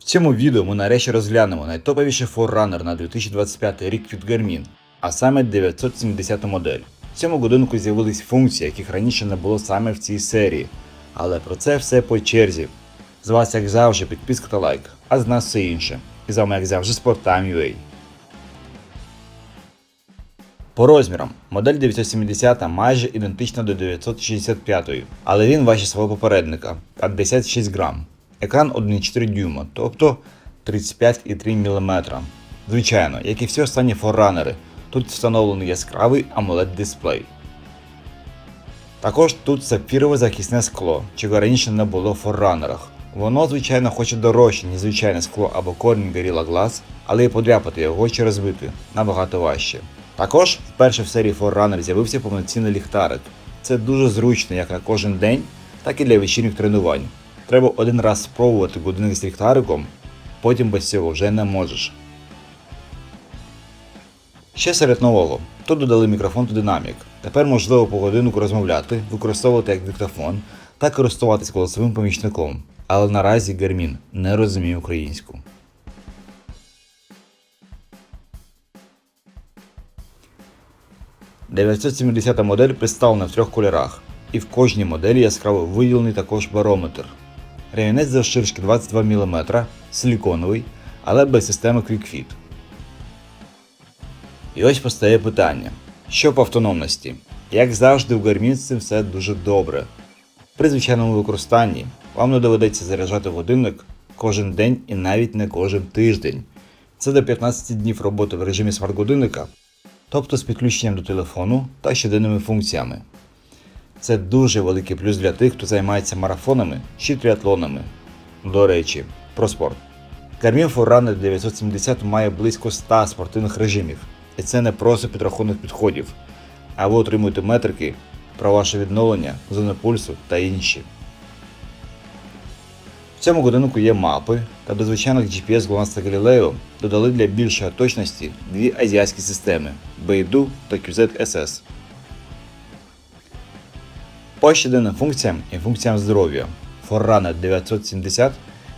В цьому відео ми нарешті розглянемо найтоповіший форранер на 2025 рік від Garmin, а саме 970 модель. В цьому годинку з'явились функції, яких раніше не було саме в цій серії. Але про це все по черзі. З вас, як завжди, підписка та лайк, а з нас все інше. І з вами, як завжди, Sporttime.ua. По розмірам, модель 970 майже ідентична до 965, але він важче свого попередника 56 грам. Екран 1,4 дюйма, тобто 35,3 мм. Звичайно, як і всі останні форранери, тут встановлений яскравий AMOLED дисплей. Також тут сапфірове захисне скло, чого раніше не було в форранерах. Воно, звичайно, хоче дорожче, ніж звичайне скло або Corning Gorilla Glass, але і подряпати його чи розбити набагато важче. Також вперше в серії Forerunner з'явився повноцінний ліхтарик. Це дуже зручно як на кожен день, так і для вечірніх тренувань. Треба один раз спробувати годинник з ліхтариком, потім без цього вже не можеш. Ще серед нового. Тут додали мікрофон та динамік. Тепер можливо по годиннику розмовляти, використовувати як диктофон та користуватись голосовим помічником. Але наразі Garmin не розуміє українську. – 970 модель представлена в трьох кольорах, і в кожній моделі яскраво виділений також барометр. Ремінець завширшки 22 мм, силіконовий, але без системи QuickFit. І ось постає питання: що по автономності? Як завжди, у Garmin з цим все дуже добре. При звичайному використанні вам не доведеться заряджати годинник кожен день і навіть не кожен тиждень. Це до 15 днів роботи в режимі смарт-годинника, тобто з підключенням до телефону та щоденними функціями. Це дуже великий плюс для тих, хто займається марафонами чи тріатлонами. До речі, про спорт. Garmin Forerunner 970 має близько 100 спортивних режимів, і це не просто підрахунок підходів, а ви отримуєте метрики про ваше відновлення, зони пульсу та інші. В цьому годиннику є мапи та до звичайних GPS та Galileo додали для більшої точності дві азіатські системи Beidou та QZ-SS. По щоденним функціям і функціям здоров'я Forerunner 970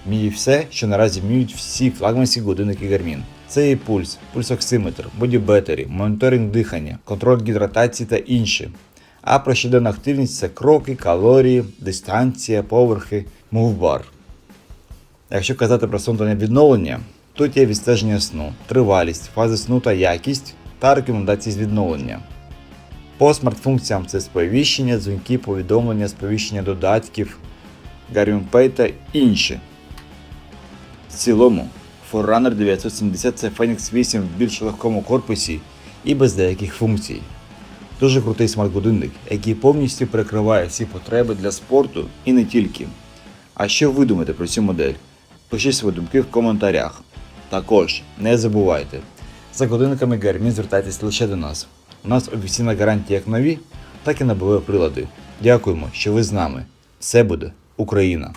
вміє все, що наразі вміють всі флагманські годинники Garmin. Це і пульс, пульсоксиметр, бодібетері, моніторинг дихання, контроль гідратації та інші. А про щоденну активність це кроки, калорії, дистанція, поверхи, мувбар. Якщо казати про сон та відновлення, тут є відстеження сну, тривалість, фази сну та якість та рекомендації з відновлення. По смарт-функціям це сповіщення, дзвінки, повідомлення, сповіщення додатків, Garmin Pay та інші. В цілому, Forerunner 970 це Phoenix 8 в більш легкому корпусі і без деяких функцій. Дуже крутий смарт-годинник, який повністю перекриває всі потреби для спорту і не тільки. А що ви думаєте про цю модель? Пишіть свої думки в коментарях. Також не забувайте, за годинниками Garmin звертайтесь лише до нас. У нас офіційна гарантія як нові, так і на бойові прилади. Дякуємо, що ви з нами. Все буде Україна!